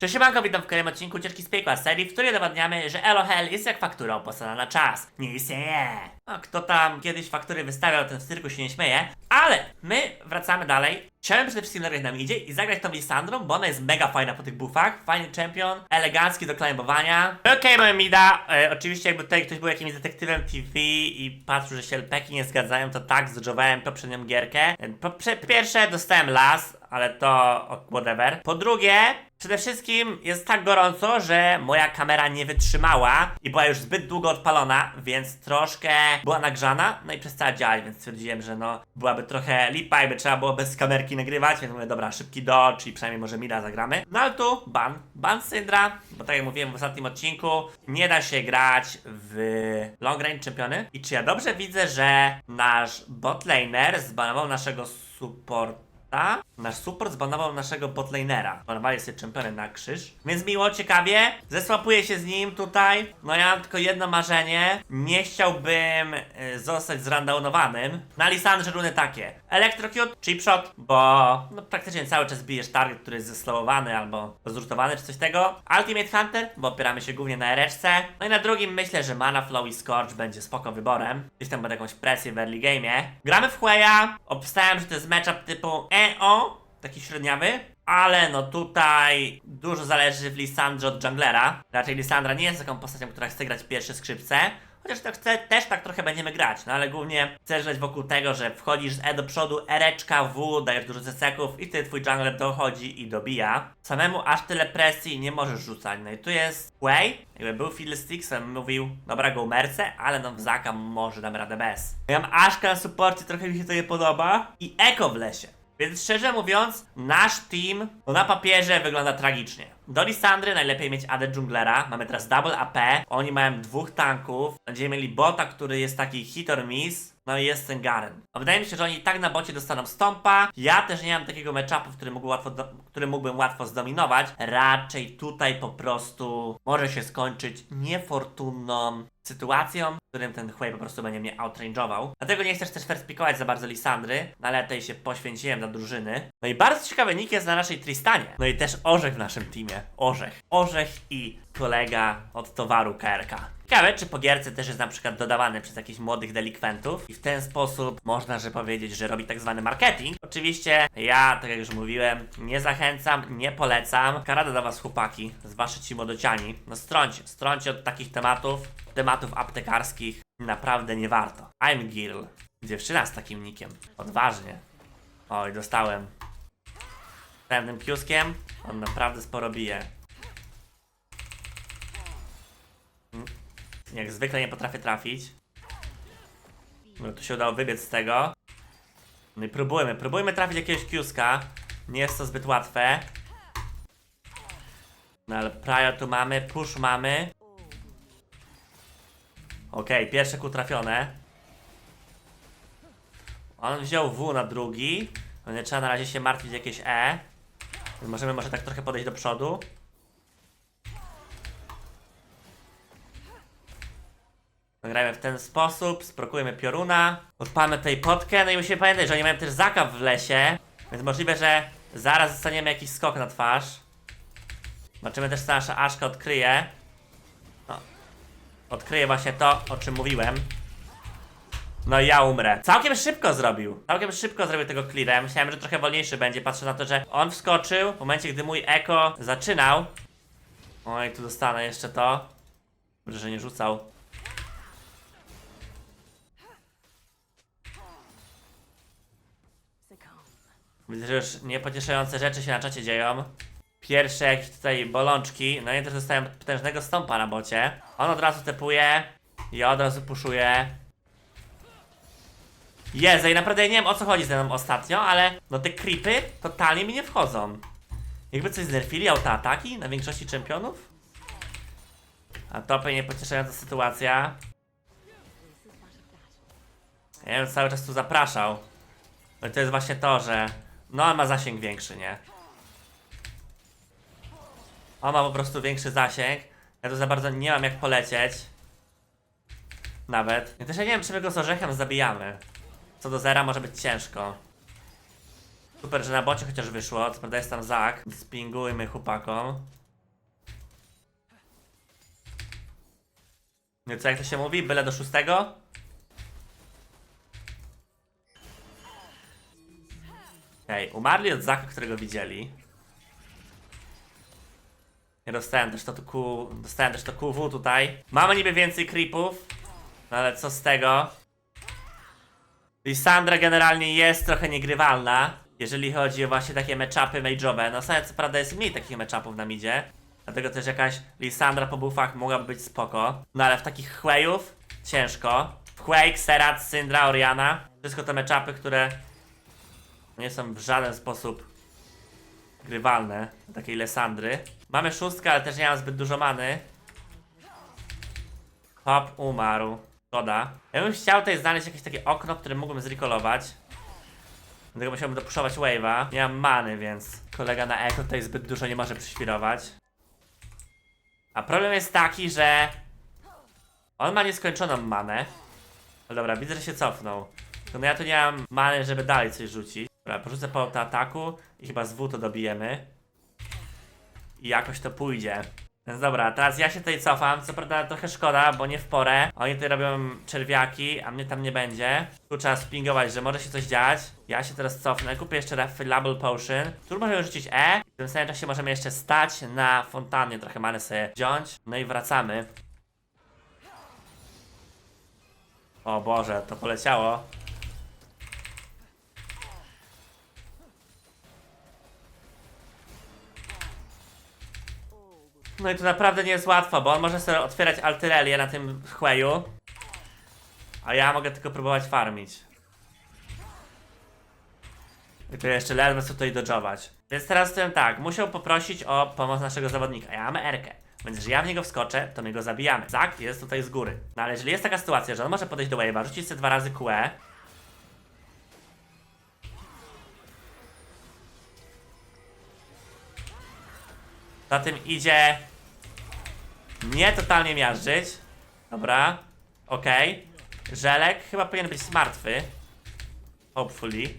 Cześć siemanko, witam w kolejnym odcinku Ucieczki z Piekła serii, w której udowadniamy, że Elohel jest jak faktura opłacana na czas. Nie istnieje. A kto tam kiedyś faktury wystawiał, ten w cyrku się nie śmieje. Ale my wracamy dalej. Chciałem przede wszystkim nagrać nam idzie i zagrać tą Lisandrą, bo ona jest mega fajna po tych buffach. Fajny champion, elegancki do climbowania. Okej, okay, Mida. E, oczywiście jakby tutaj ktoś był jakimś detektywem TV i patrzył, że się LPki nie zgadzają, to tak, zdżowałem poprzednią gierkę. E, Po pierwsze dostałem las, ale to whatever. Po drugie, przede wszystkim jest tak gorąco, że moja kamera nie wytrzymała i była już zbyt długo odpalona, więc troszkę była nagrzana, no i przestała działać, więc stwierdziłem, że no byłaby trochę lipa, jakby trzeba było bez kamerki nagrywać, więc mówię, dobra, szybki dodge, czyli przynajmniej może Mira zagramy. No ale tu ban, ban Syndra, bo tak jak mówiłem w ostatnim odcinku, nie da się grać w long range czempiony. I czy ja dobrze widzę, że nasz botlaner zbanował naszego supporta? Nasz support zbanował naszego botlanera. Zbanowali sobie czempiony na krzyż. Więc miło, ciekawie. Zesłapuję się z nim tutaj. No ja mam tylko jedno marzenie. Nie chciałbym y, zostać zrandownowanym. Na Lisandrze runy takie. Electrocute, chip shot, bo no, praktycznie cały czas bijesz target, który jest zeslowowany albo zrutowany czy coś tego. Ultimate Hunter, bo opieramy się głównie na ereczce. No i na drugim myślę, że Mana Flow i Scorch będzie spoko wyborem. Gdzieś tam będę jakąś presję w early game'ie. Gramy w Hueya. Obstałem, że to jest matchup typu EO, taki średniawy. Ale no tutaj dużo zależy w Lisandrze od junglera. Raczej Lisandra nie jest taką postacią, która chce grać pierwsze skrzypce. Chociaż to chce, też tak trochę będziemy grać, no ale głównie chcesz grać wokół tego, że wchodzisz z E do przodu, Ereczka, W, dajesz dużo ceseków i ty twój jungler dochodzi i dobija. Samemu aż tyle presji nie możesz rzucać. No i tu jest Quay, jakby był Fiddlesticks, to bym mówił, dobra go Merce, ale no w Zaka może dam radę bez. Ja mam Ashka na supporcie, trochę mi się to nie podoba i Eko w lesie. Więc szczerze mówiąc, nasz team no na papierze wygląda tragicznie. Do Lisandry najlepiej mieć AD Junglera. Mamy teraz double AP. Oni mają dwóch tanków. Będziemy mieli bota, który jest taki hit or miss. No i jest ten Garen. A wydaje mi się, że oni i tak na bocie dostaną stompa. Ja też nie mam takiego matchupu, który, mógł łatwo do, który mógłbym łatwo zdominować. Raczej tutaj po prostu może się skończyć niefortunną sytuacją, w którym ten Huey po prostu będzie mnie outrange'ował. Dlatego nie chcesz też first za bardzo Lisandry, no ale tutaj się poświęciłem na drużyny. No i bardzo ciekawy nick jest na naszej Tristanie. No i też Orzech w naszym teamie. Orzech. Orzech i kolega od towaru KRK. Ciekawe, czy po gierce też jest na przykład dodawany przez jakichś młodych delikwentów i w ten sposób można, że powiedzieć, że robi tak zwany marketing. Oczywiście ja, tak jak już mówiłem, nie zachęcam, nie polecam. Karada dla was chłopaki, zwłaszcza ci młodociani. No strącie, strącie od takich tematów, tematów aptekarskich. Naprawdę nie warto. I'm Girl. Dziewczyna z takim nikiem. Odważnie. Oj, dostałem. Pewnym kiuskiem. On naprawdę sporo bije. Jak zwykle nie potrafię trafić. No tu się udało wybiec z tego. No i próbujmy, próbujmy trafić jakiegoś kiuska. Nie jest to zbyt łatwe. No ale prior tu mamy, push mamy. Okej, pierwsze ku trafione. On wziął W na drugi. No nie trzeba na razie się martwić jakieś E. Możemy może tak trochę podejść do przodu. Grajmy w ten sposób, sprokujemy pioruna, odpalmy tutaj potkę, no i musimy pamiętać, że oni mają też zakaw w lesie, więc możliwe, że zaraz dostaniemy jakiś skok na twarz. Zobaczymy też, co nasza Aszka odkryje. No. Odkryje właśnie to, o czym mówiłem. No ja umrę. Całkiem szybko zrobił. Całkiem szybko zrobił tego cleara. Myślałem, że trochę wolniejszy będzie, patrzę na to, że on wskoczył w momencie, gdy mój eko zaczynał. Oj, tu dostanę jeszcze to. Dobrze, że nie rzucał. Widzę, że już niepocieszające rzeczy się na czacie dzieją. Pierwsze jakieś tutaj bolączki. No i też dostałem potężnego stąpa na bocie. On od razu tepuje. Ja od razu puszuję. Jezu, i naprawdę ja nie wiem o co chodzi ze mną ostatnio, ale no te creepy totalnie mi nie wchodzą. Jakby coś znerfili autoataki na większości czempionów? A topy niepocieszająca sytuacja. Ja bym cały czas tu zapraszał. No i to jest właśnie to, że no a ma zasięg większy, nie? On ma po prostu większy zasięg. Ja tu za bardzo nie mam jak polecieć. Nawet. Ja też ja nie wiem, czy my go z orzechem zabijamy. Co do zera może być ciężko. Super, że na bocie chociaż wyszło. Co prawda jest tam Zak. Spingujmy chłopakom. No co, jak to się mówi? Byle do szóstego? Okej, umarli od Zaka, którego widzieli. Ja dostałem też to Q, dostałem też to QW tutaj. Mamy niby więcej creepów, no ale co z tego? Lissandra generalnie jest trochę niegrywalna, jeżeli chodzi o właśnie takie matchupy mage'owe. No sobie co prawda jest mniej takich matchupów na midzie, dlatego też jakaś Lissandra po buffach mogłaby być spoko. No ale w takich Hueyów ciężko. Quake, Serat, Syndra, Oriana, wszystko te matchupy, które nie są w żaden sposób grywalne takiej Lessandry. Mamy szóstkę, ale też nie mam zbyt dużo many. Hop umarł. Szkoda. Ja bym chciał tutaj znaleźć jakieś takie okno, w którym mógłbym zrecallować. Dlatego musiałbym dopuszować wave'a. Nie mam many, więc kolega na echo tutaj zbyt dużo nie może przyświrować. A problem jest taki, że on ma nieskończoną manę. Ale dobra, widzę, że się cofnął. No ja tu nie mam many, żeby dalej coś rzucić. Dobra, porzucę po ataku i chyba z W to dobijemy. I jakoś to pójdzie. Więc dobra, teraz ja się tutaj cofam, co prawda trochę szkoda, bo nie w porę. Oni tutaj robią czerwiaki, a mnie tam nie będzie. Tu trzeba spingować, że może się coś dziać. Ja się teraz cofnę, kupię jeszcze Refillable Potion. Tu możemy rzucić E. W tym samym czasie możemy jeszcze stać na fontannie, trochę many sobie wziąć. No i wracamy. O Boże, to poleciało. No i to naprawdę nie jest łatwo, bo on może sobie otwierać altyrelię na tym chweju. A ja mogę tylko próbować farmić. I tu jeszcze ledwo co tutaj dodżować. Więc teraz powiem tak, musiał poprosić o pomoc naszego zawodnika. Ja mamy Erkę. Więc jeżeli ja w niego wskoczę, to my go zabijamy. Zak jest tutaj z góry. No ale jeżeli jest taka sytuacja, że on może podejść do wave'a, rzucić sobie dwa razy QE. Za tym idzie nie totalnie miażdżyć. Dobra. Okej. Żelek chyba powinien być martwy. Hopefully.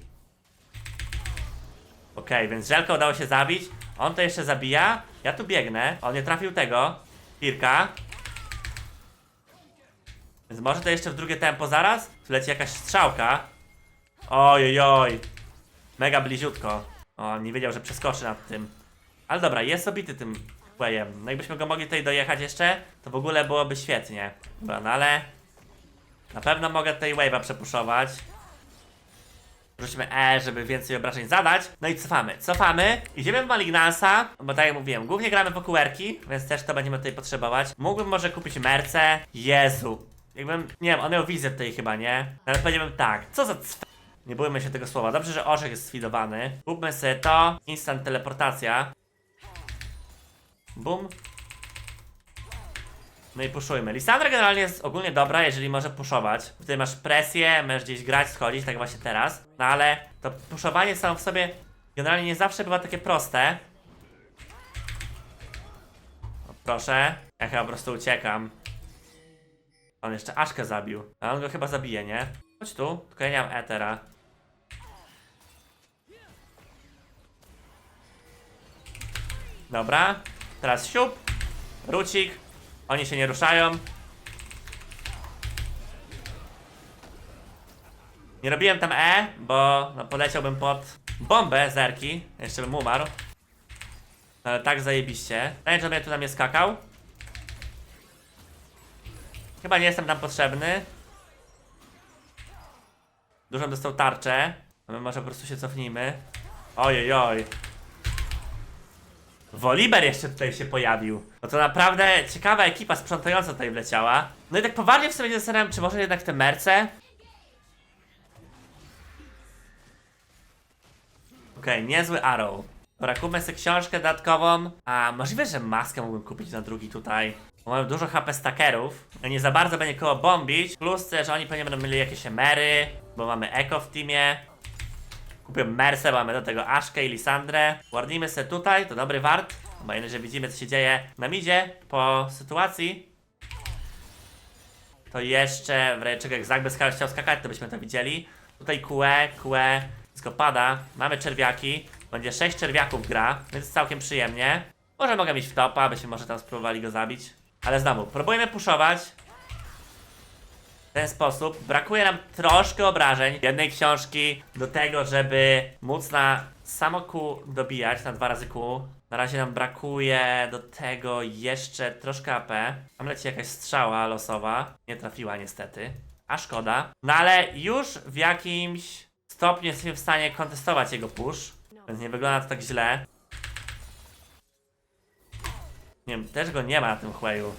Okej, więc Żelka udało się zabić. On to jeszcze zabija. Ja tu biegnę. On nie trafił tego. Pirka. Więc może to jeszcze w drugie tempo zaraz? Tu leci jakaś strzałka. Oj, oj. Mega bliziutko. O, nie wiedział, że przeskoczy nad tym. Ale dobra, jest obity tym playem. No jakbyśmy go mogli tutaj dojechać jeszcze, to w ogóle byłoby świetnie. Dobra, no ale... Na pewno mogę tutaj wave'a przepuszować. Rzućmy E, żeby więcej obrażeń zadać. No i cofamy. Cofamy. Idziemy w Malignansa, bo tak jak mówiłem, głównie gramy po QWERki, więc też to będziemy tutaj potrzebować. Mógłbym może kupić Merce. Jezu. Jakbym, nie wiem, on miał wizję tutaj chyba, nie? Ale powiedziałbym tak, co za cw... Nie bójmy się tego słowa. Dobrze, że orzech jest sfidowany. Kupmy sobie to. Instant teleportacja. Bum. No i puszujmy. Lisandra generalnie jest ogólnie dobra, jeżeli może puszować. Wtedy masz presję, możesz gdzieś grać, schodzić, tak właśnie teraz. No ale to puszowanie samo w sobie generalnie nie zawsze bywa takie proste. O, proszę. Ja chyba po prostu uciekam. On jeszcze Aszkę zabił. A on go chyba zabije, nie? Chodź tu, tylko ja nie mam etera. Dobra. Teraz siup. Rucik. Oni się nie ruszają. Nie robiłem tam E, bo no, poleciałbym pod bombę zerki. Jeszcze bym umarł. Ale tak zajebiście. Ranger mnie tu na mnie skakał. Chyba nie jestem tam potrzebny. Dużo dostał tarczę. A My może po prostu się cofnijmy. Ojej, oj. Woliber jeszcze tutaj się pojawił. No to naprawdę ciekawa ekipa sprzątająca tutaj wleciała. No i tak poważnie w sobie zastanawiam, czy może jednak te merce? Okej, niezły arrow. Dobra, kupmy sobie książkę dodatkową. A możliwe, że maskę mógłbym kupić na drugi tutaj. Bo mamy dużo HP stackerów. Nie za bardzo będzie koło bombić. Plus też oni pewnie będą mieli jakieś emery, bo mamy Echo w teamie. Kupię Mersę, mamy do tego Aszkę i Lisandrę. Warnijmy sobie tutaj, to dobry wart. Bo jedno, że widzimy co się dzieje na midzie po sytuacji. To jeszcze w czego jak Zak bez chciał skakać, to byśmy to widzieli. Tutaj QE, QE, wszystko pada. Mamy czerwiaki. Będzie 6 czerwiaków gra, więc całkiem przyjemnie. Może mogę mieć w topa, byśmy może tam spróbowali go zabić. Ale znowu, próbujemy puszować. Ten sposób. Brakuje nam troszkę obrażeń, jednej książki do tego, żeby móc na samo Q dobijać, na dwa razy Q. Na razie nam brakuje do tego jeszcze troszkę AP. Tam leci jakaś strzała losowa. Nie trafiła niestety. A szkoda. No ale już w jakimś stopniu jesteśmy w stanie kontestować jego push. Więc nie wygląda to tak źle. Nie wiem, też go nie ma na tym Hueju.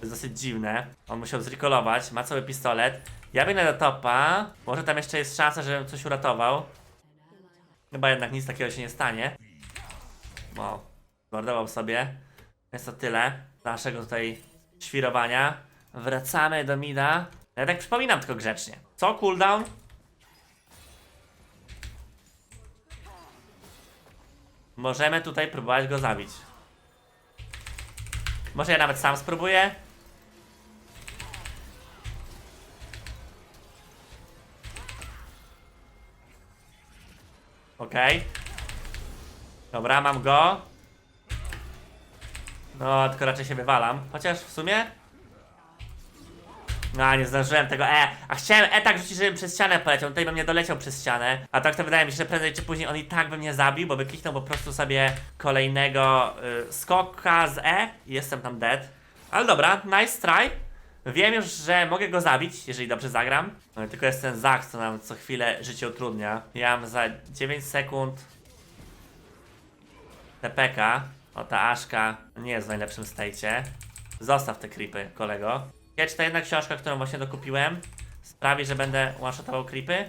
Jest dosyć dziwne. On musiał zrecallować, ma cały pistolet. Ja biegnę do topa. Może tam jeszcze jest szansa, żebym coś uratował. Chyba jednak nic takiego się nie stanie. O, mordował sobie. Jest to tyle naszego tutaj świrowania. Wracamy do mida. Ja tak przypominam tylko grzecznie. Co cooldown? Możemy tutaj próbować go zabić. Może ja nawet sam spróbuję? Okej. Dobra, mam go. No, tylko raczej się wywalam. Chociaż w sumie... A, nie zdążyłem tego E. A chciałem E tak rzucić, żebym przez ścianę poleciał. Tutaj bym nie doleciał przez ścianę. A tak to wydaje mi się, że prędzej czy później on i tak by mnie zabił, bo by kliknął po prostu sobie kolejnego y, skoka z E i jestem tam dead. Ale dobra, nice try. Wiem już, że mogę go zabić, jeżeli dobrze zagram. Tylko jest ten Zach, co nam co chwilę życie utrudnia. Ja mam za 9 sekund TPK. O, ta Aszka nie jest w najlepszym stajcie. Zostaw te creepy, kolego. Ja czy ta jedna książka, którą właśnie dokupiłem, sprawi, że będę one-shotował creepy?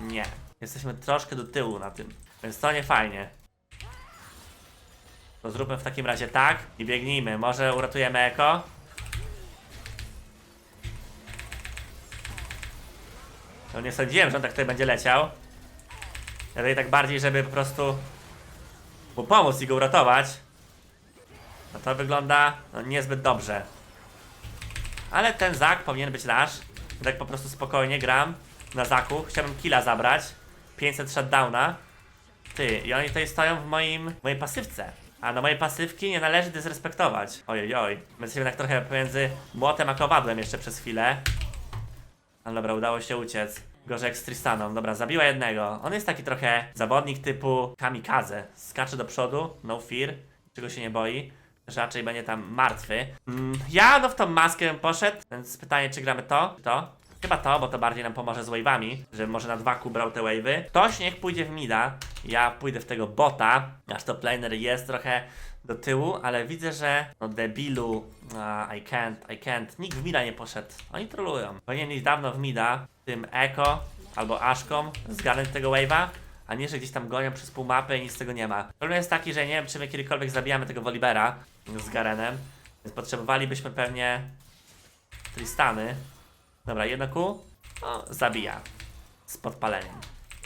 Nie. Jesteśmy troszkę do tyłu na tym, więc to nie fajnie. To zróbmy w takim razie tak i biegnijmy. Może uratujemy Eko? No nie sądziłem, że on tak tutaj będzie leciał. Ja tutaj tak bardziej, żeby po prostu mu pomóc i go uratować. No to wygląda no, niezbyt dobrze. Ale ten Zak powinien być nasz. Tak po prostu spokojnie gram na Zaku. Chciałbym killa zabrać. 500 shutdowna. Ty, i oni tutaj stoją w moim, w mojej pasywce. A na mojej pasywki nie należy dysrespektować. Ojej, oj. My jesteśmy tak trochę pomiędzy młotem a kowadłem jeszcze przez chwilę. Ale dobra, udało się uciec. Gorzej jak z Tristaną. Dobra, zabiła jednego. On jest taki trochę zawodnik typu kamikaze. Skacze do przodu, no fear, czego się nie boi. Raczej będzie tam martwy. Mm, ja no w tą maskę poszedł, więc pytanie czy gramy to, czy to? Chyba to, bo to bardziej nam pomoże z wave'ami, że może na dwa Q brał te wave'y. Ktoś niech pójdzie w mida, ja pójdę w tego bota. Nasz top laner jest trochę do tyłu, ale widzę, że no debilu, a, I can't, I can't, nikt w mida nie poszedł. Oni trolują. Powinien iść dawno w mida, tym Eko albo Aszką, zgarnąć tego wave'a, a nie, że gdzieś tam gonią przez pół mapy i nic z tego nie ma. Problem jest taki, że nie wiem, czy my kiedykolwiek zabijamy tego Wolibera z Garenem, więc potrzebowalibyśmy pewnie Tristany. Dobra, jedno Q, no, zabija. Z podpaleniem.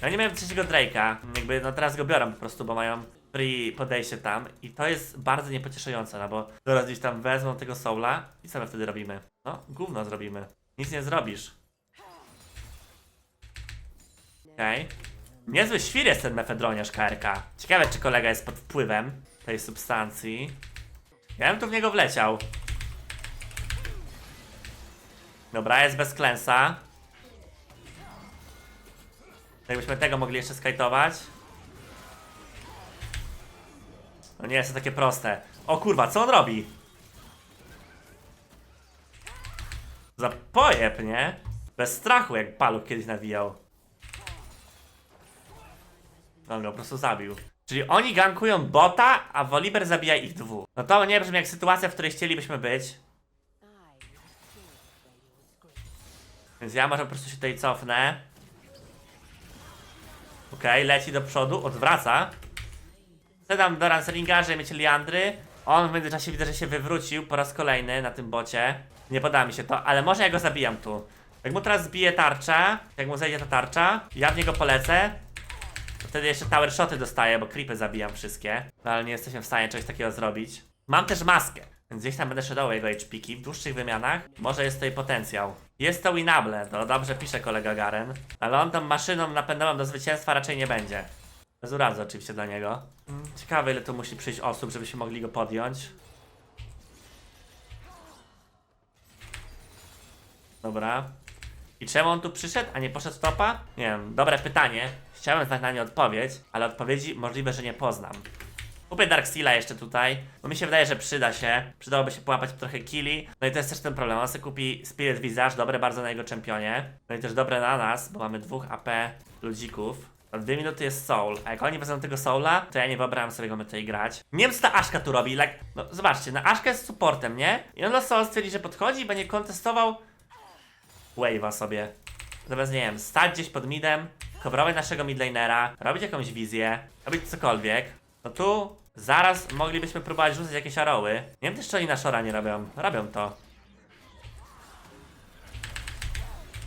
Ja nie miałem trzeciego Drake'a, jakby no teraz go biorę po prostu, bo mają free podejście tam i to jest bardzo niepocieszające, no bo zaraz gdzieś tam wezmą tego Soula i co my wtedy robimy? No, gówno zrobimy. Nic nie zrobisz. Okej. Niezły świr jest ten mefedroniarz KRK. Ciekawe, czy kolega jest pod wpływem tej substancji. Ja bym tu w niego wleciał. Dobra, jest bez klęsa. Jakbyśmy tego mogli jeszcze skajtować. No nie jest to takie proste. O kurwa, co on robi? Za pojeb, nie? Bez strachu, jak paluch kiedyś nawijał. On go po prostu zabił. Czyli oni gankują bota, a Volibear zabija ich dwóch. No to nie brzmi jak sytuacja, w której chcielibyśmy być. Więc ja może po prostu się tutaj cofnę. Okej, leci do przodu, odwraca. Zadam do Ranseringa, żeby mieć Liandry. On w międzyczasie widzę, że się wywrócił po raz kolejny na tym bocie. Nie poda mi się to, ale może ja go zabijam tu. Jak mu teraz zbije tarcza, jak mu zejdzie ta tarcza, ja w niego polecę. To wtedy jeszcze tower shoty dostaję, bo creepy zabijam wszystkie. No ale nie jesteśmy w stanie czegoś takiego zrobić. Mam też maskę, więc gdzieś tam będę shadował jego HPki w dłuższych wymianach. Może jest tutaj potencjał. Jest to winable, to dobrze pisze kolega Garen. Ale on tą maszyną napędową do zwycięstwa raczej nie będzie. Bez urazy oczywiście dla niego. Ciekawe ile tu musi przyjść osób, żebyśmy mogli go podjąć. Dobra. I czemu on tu przyszedł, a nie poszedł topa? Nie wiem, dobre pytanie. Chciałem znać na nie odpowiedź, ale odpowiedzi możliwe, że nie poznam. Kupię Darkseala jeszcze tutaj, bo mi się wydaje, że przyda się. Przydałoby się połapać trochę killi. No i to jest też ten problem. On sobie kupi Spirit Visage, dobre bardzo na jego czempionie. No i też dobre na nas, bo mamy dwóch AP ludzików. O dwie minuty jest Soul, a jak oni wezmą tego Soula, to ja nie wyobrażam sobie go my tutaj grać. Nie wiem co ta Aszka tu robi, like, no zobaczcie, na Aszka jest supportem, nie? I on na Soul stwierdzi, że podchodzi i będzie kontestował wave'a sobie. Zamiast, nie wiem, stać gdzieś pod midem, coverować naszego midlanera, robić jakąś wizję, robić cokolwiek. No tu zaraz moglibyśmy próbować rzucać jakieś aroły. Nie wiem też, czy oni na szora nie robią. Robią to.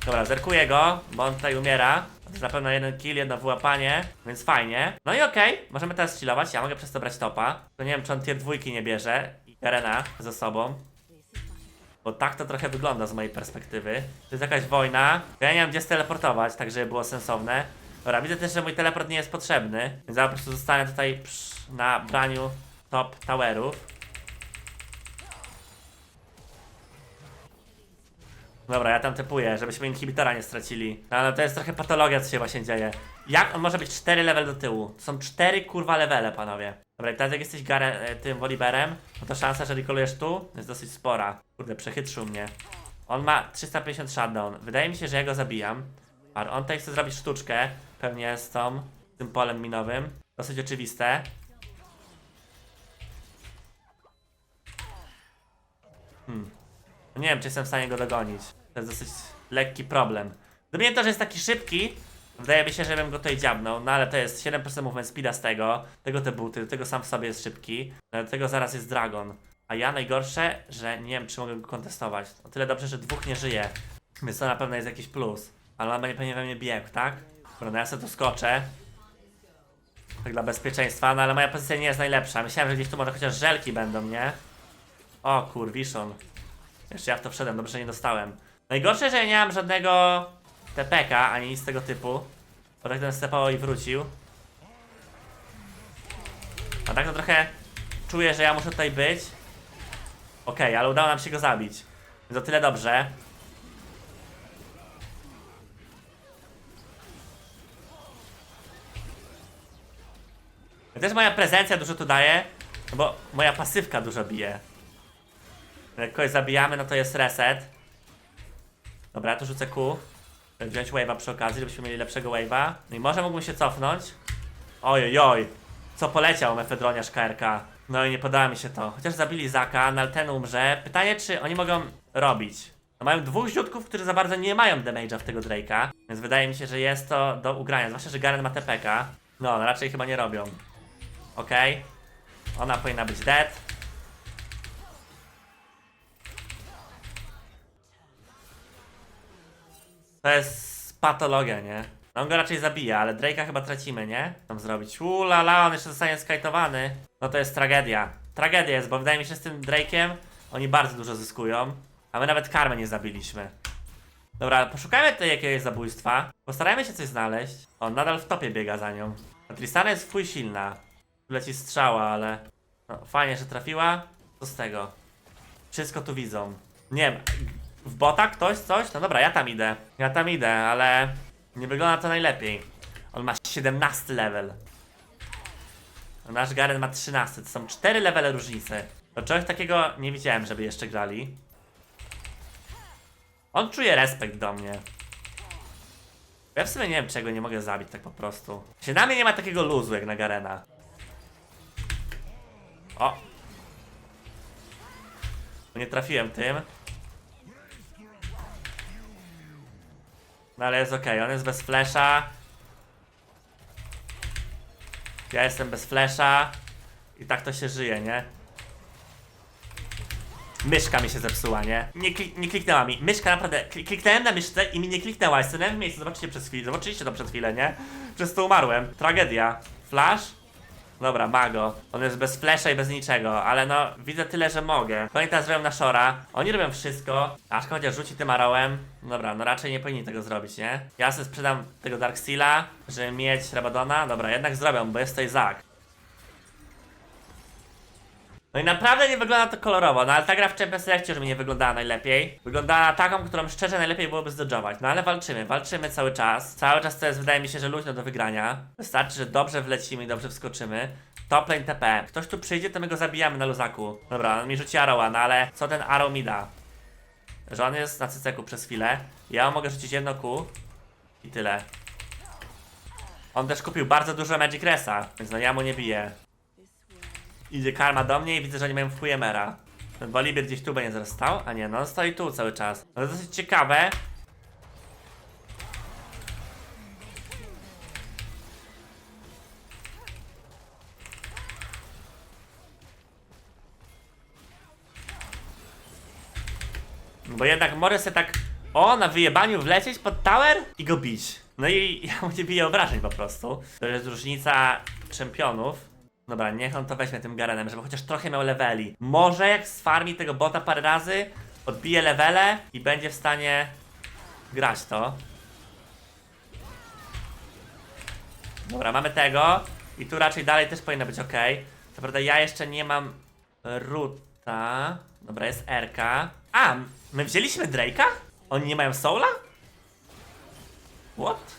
Dobra, zerkuję go, bo on tutaj umiera. Jest na pewno jeden kill, jedno wyłapanie, więc fajnie. No i okej, możemy teraz chillować, ja mogę przez to brać topa. To nie wiem, czy on tier dwójki nie bierze i Garena ze sobą. Bo tak to trochę wygląda z mojej perspektywy. To jest jakaś wojna. Ja nie wiem gdzie steleportować, tak żeby było sensowne. Dobra, widzę też, że mój teleport nie jest potrzebny. Więc ja po prostu zostanę tutaj na braniu top towerów. Dobra, ja tam typuję, żebyśmy inhibitora nie stracili. No ale to jest trochę patologia, co się właśnie dzieje. Jak on może być 4 level do tyłu? To są 4 kurwa levele, panowie. Dobra, i teraz jak jesteś Gare, e, tym Woliberem, no to szansa, że rekolujesz tu jest dosyć spora. Kurde, przechytrzył mnie. On ma 350 shutdown. Wydaje mi się, że ja go zabijam. Ale on tutaj chce zrobić sztuczkę, pewnie z tą, tym polem minowym. Dosyć oczywiste. Hmm. No Nie wiem, czy jestem w stanie go dogonić. To jest dosyć lekki problem. Nie to, że jest taki szybki, wydaje mi się, że bym go tutaj dziabnął, no ale to jest 7% movement speeda z tego, tego te buty, do tego sam w sobie jest szybki, no, do tego zaraz jest dragon. A ja najgorsze, że nie wiem, czy mogę go kontestować. O tyle dobrze, że dwóch nie żyje, więc to na pewno jest jakiś plus. Ale on będzie pewnie we mnie biegł, tak? Dobra, no ja sobie tu skoczę. Tak dla bezpieczeństwa, no ale moja pozycja nie jest najlepsza. Myślałem, że gdzieś tu może chociaż żelki będą, nie? O kurwiszon. Jeszcze ja w to wszedłem, dobrze że nie dostałem. Najgorsze, że nie mam żadnego TPK, ani nic tego typu. Bo tak ten stepało i wrócił. A tak to trochę czuję, że ja muszę tutaj być. Okej, ale udało nam się go zabić. Więc o tyle dobrze. Też moja prezencja dużo tu daje, bo moja pasywka dużo bije. Jak kogoś zabijamy, no to jest reset. Dobra, tu rzucę Q. Wziąć wave'a przy okazji, żebyśmy mieli lepszego wave'a. No i może mógłbym się cofnąć. Oj, oj, Co poleciał mefedroniarz KRK. No i nie podoba mi się to. Chociaż zabili Zaka, no ale ten umrze. Pytanie, czy oni mogą robić. No mają dwóch ziutków, którzy za bardzo nie mają damage'a w tego Drake'a. Więc wydaje mi się, że jest to do ugrania. Zwłaszcza, że Garen ma TPK. No, no raczej chyba nie robią. Okej. Ona powinna być dead. To jest patologia, nie? No on go raczej zabija, ale Drake'a chyba tracimy, nie? Tam zrobić. Ulala, on jeszcze zostanie skajtowany. No to jest tragedia. Tragedia jest, bo wydaje mi się, że z tym Drake'iem oni bardzo dużo zyskują. A my nawet karmę nie zabiliśmy. Dobra, poszukajmy tutaj jakiegoś zabójstwa. Postarajmy się coś znaleźć. On nadal w topie biega za nią. A Tristana jest fuj silna. Leci strzała, ale... No, fajnie, że trafiła. Co z tego? Wszystko tu widzą. Nie wiem, w bota ktoś, coś? No dobra, ja tam idę. Ja tam idę, ale nie wygląda to najlepiej. On ma 17 level. A nasz Garen ma 13. To są 4 levele różnicy. To czegoś takiego nie widziałem, żeby jeszcze grali. On czuje respekt do mnie. Ja w sumie nie wiem, czego nie mogę zabić tak po prostu. Się na mnie nie ma takiego luzu jak na Garena. O! Nie trafiłem tym. No ale jest okej, on jest bez flesza. Ja jestem bez flesza. I tak to się żyje, nie? Myszka mi się zepsuła, nie? Nie, klik, nie kliknęła mi. Myszka naprawdę. Kli- Kliknąłem na myszce i mi nie kliknęła. Stanąłem w miejscu, zobaczycie przez chwilę. Zobaczyliście to przez chwilę, nie? Przez to umarłem. Tragedia. Flash? Dobra, mago. On jest bez flasha i bez niczego, ale no, widzę tyle, że mogę. Oni teraz robią na Shora, oni robią wszystko, aż chociaż rzuci tym arrołem. Dobra, no raczej nie powinni tego zrobić, nie? Ja sobie sprzedam tego Darkseala, żeby mieć Rabadona. Dobra, jednak zrobią, bo jest tutaj Zak. No i naprawdę nie wygląda to kolorowo, no ale ta gra w Champions Selectie już mi nie wyglądała najlepiej. Wyglądała na taką, którą szczerze najlepiej byłoby zdodżować. No ale walczymy, walczymy cały czas. Cały czas to jest, wydaje mi się, że luźno do wygrania. Wystarczy, że dobrze wlecimy i dobrze wskoczymy. Top lane TP. Ktoś tu przyjdzie, to my go zabijamy na luzaku. Dobra, on mi rzuci arrowa, no ale co ten arrow mi da? Że on jest na cyceku przez chwilę. Ja mogę rzucić jedno kół i tyle. On też kupił bardzo dużo Magic Resa, więc no ja mu nie biję. Idzie karma do mnie i widzę, że oni mają Fujemera. Ten Bolibier gdzieś tu będzie zaraz stał? A nie, no stoi tu cały czas. No to dosyć ciekawe. Bo jednak może sobie tak o, na wyjebaniu wlecieć pod tower i go bić. No i ja mu nie biję obrażeń po prostu. To jest różnica czempionów. Dobra, niech on to weźmie tym Garenem, żeby chociaż trochę miał leveli. Może jak sfarmi tego bota parę razy, odbije levele i będzie w stanie grać to. Dobra, mamy tego. I tu raczej dalej też powinno być ok. Co prawda ja jeszcze nie mam Ruta. Dobra, jest RK. A, my wzięliśmy Drake'a? Oni nie mają Soula? What?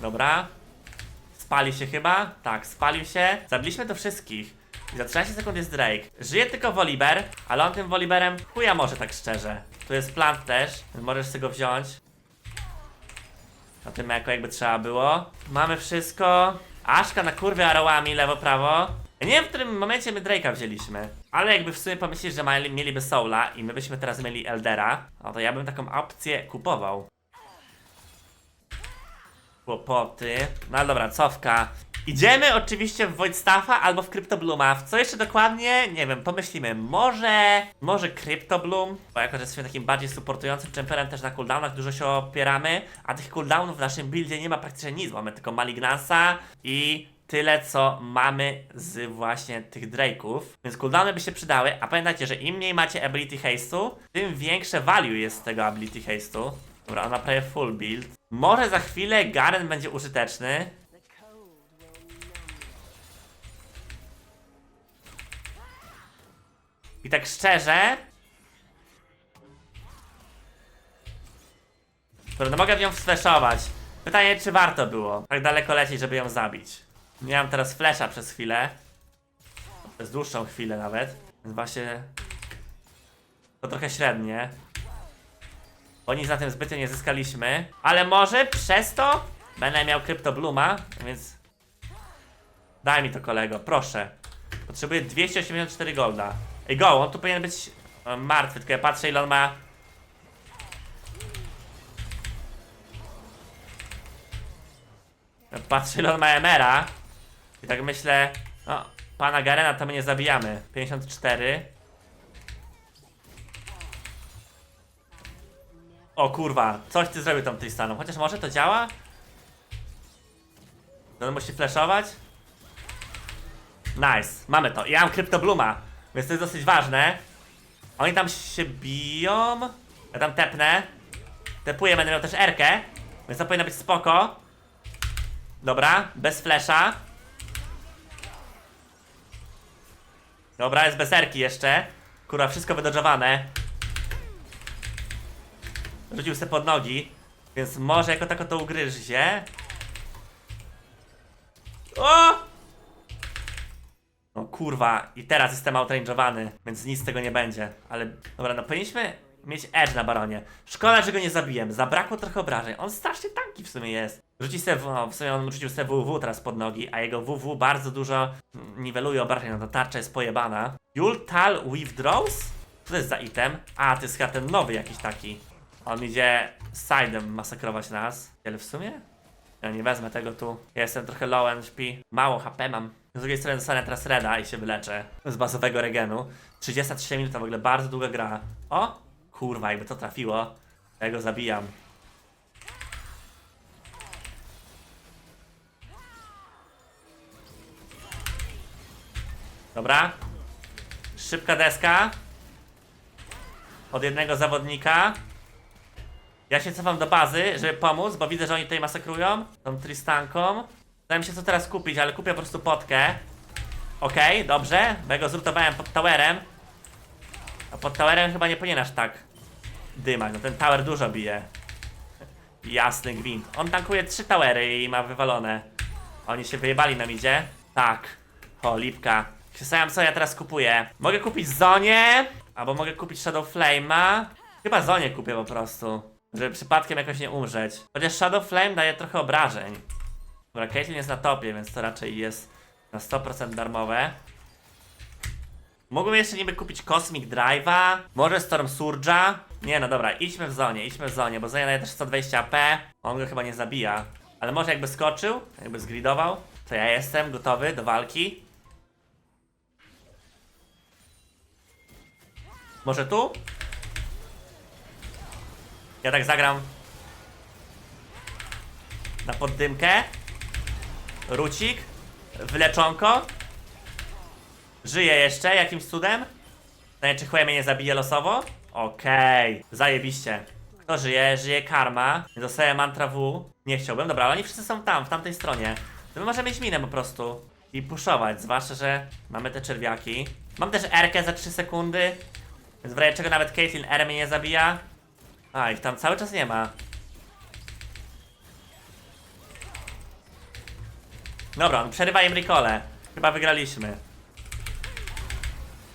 Dobra. Spali się chyba? Tak, spalił się. Zabiliśmy to wszystkich. I za 13 sekund jest Drake. Żyje tylko Volibear, ale on tym Voliberem chuja może tak szczerze. Tu jest plant też, więc możesz sobie go wziąć. Na tym jako jakby trzeba było. Mamy wszystko. Aszka na kurwie arrołami, lewo, prawo. Ja nie wiem, w którym momencie my Drake'a wzięliśmy. Ale jakby w sumie pomyśleć, że mieli, mieliby Soula i my byśmy teraz mieli Eldera, no to ja bym taką opcję kupował. Kłopoty. No ale dobra, cofka. Idziemy oczywiście w Voidstaffa albo w Cryptobluma. W co jeszcze dokładnie? Nie wiem, pomyślimy. Może... Może Cryptobloom? Bo jako, że jesteśmy takim bardziej supportującym czemperem też na cooldownach dużo się opieramy, a tych cooldownów w naszym buildzie nie ma praktycznie nic. Mamy tylko Malignansa i tyle, co mamy z właśnie tych Drake'ów. Więc cooldowny by się przydały, a pamiętajcie, że im mniej macie ability haste'u, tym większe value jest z tego ability haste'u. Dobra, on ma prawie full build. Może za chwilę Garen będzie użyteczny. I tak szczerze... Dobra, no mogę ją sflashować. Pytanie, czy warto było tak daleko lecieć, żeby ją zabić. Miałem teraz flasha przez chwilę. Przez dłuższą chwilę nawet. Więc właśnie... To trochę średnie. Bo nic na tym zbytnio nie zyskaliśmy. Ale może przez to będę miał kryptobluma, więc... Daj mi to kolego, proszę. Potrzebuję 284 golda. Ej, go, on tu powinien być e, martwy, tylko ja patrzę ile on ma... Patrzę ile on ma Emera. I tak myślę, no, pana Garena to my nie zabijamy. 54. O kurwa, coś ty zrobił tam Tristaną. Chociaż może to działa? No musi flashować? Nice, mamy to. Ja mam Cryptobluma, więc to jest dosyć ważne. Oni tam się biją. Ja tam tepnę. Tepuję, będę miał też Erkę, więc to powinno być spoko. Dobra, bez flasha. Dobra, jest bez Erki jeszcze. Kurwa, wszystko wydodżowane. Rzucił se pod nogi, więc może jako tako to ugryzie. O! No kurwa, i teraz jestem outrange'owany, więc nic z tego nie będzie. Ale dobra, no powinniśmy mieć edge na baronie. Szkoda, że go nie zabiłem. Zabrakło trochę obrażeń. On strasznie tanki w sumie jest. Rzuci se, no, w sumie on rzucił se WW teraz pod nogi, a jego WW bardzo dużo niweluje obrażeń. No to tarcza jest pojebana. Yultal Withdraws? Co to jest za item? A, to jest chyba ten nowy jakiś taki. On idzie sidem masakrować nas. Ale w sumie? Ja nie wezmę tego tu. Ja jestem trochę low HP. Mało HP mam. Z drugiej strony dostanę teraz Reda i się wyleczę z bazowego regenu. 33 minut to w ogóle bardzo długa gra. O! Kurwa, jakby to trafiło. Ja go zabijam. Dobra. Szybka deska. Od jednego zawodnika. Ja się cofam do bazy, żeby pomóc, bo widzę, że oni tutaj masakrują. Tą Tristanką. Zastanawiam się co teraz kupić, ale kupię po prostu potkę. Okej, dobrze, bo ja go zrutowałem pod towerem. A pod towerem chyba nie powinieneś tak dymać, no ten tower dużo bije. Jasny gwint. On tankuje trzy towery i ma wywalone. Oni się wyjebali na midzie. Tak. O, lipka. Przysłałem co ja teraz kupuję. Mogę kupić Zonię, albo mogę kupić Shadow Flame'a. Chyba Zonię kupię po prostu. Żeby przypadkiem jakoś nie umrzeć. Chociaż Shadow Flame daje trochę obrażeń. Dobra, Caitlyn jest na topie, więc to raczej jest na 100% darmowe. Mógłbym jeszcze niby kupić Cosmic Drive'a, może Storm Surge'a. Nie no dobra, idźmy w zonie, idźmy w zonie, bo zonia daje też 120 AP. On go chyba nie zabija. Ale może jakby skoczył, jakby zgridował, to ja jestem gotowy do walki. Może tu? Ja tak zagram na poddymkę. Rucik. Wleczonko. Żyje jeszcze jakimś cudem? No czy chłe mnie nie zabije losowo? Okej, zajebiście. Kto żyje? Żyje karma. Dostaję mantra W. Nie chciałbym. Dobra, ale oni wszyscy są tam, w tamtej stronie. To my możemy mieć minę po prostu. I puszować, zwłaszcza, że mamy te czerwiaki. Mam też Erkę za 3 sekundy. Więc w razie czego nawet Caitlyn R mnie nie zabija. A, ich tam cały czas nie ma. Dobra, on przerywa im recole. Chyba wygraliśmy.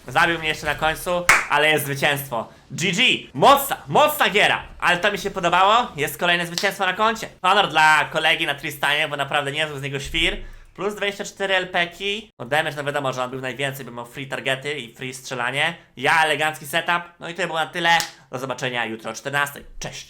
Zabił mnie jeszcze na końcu, ale jest zwycięstwo. GG! Mocna, mocna giera! Ale to mi się podobało. Jest kolejne zwycięstwo na koncie. Honor dla kolegi na Tristanie, bo naprawdę niezły z niego świr. Plus 24 LPki. No damage, no wiadomo, że on był najwięcej, bo miał free targety i free strzelanie. Ja elegancki setup. No i to było na tyle. Do zobaczenia jutro o 14. Cześć!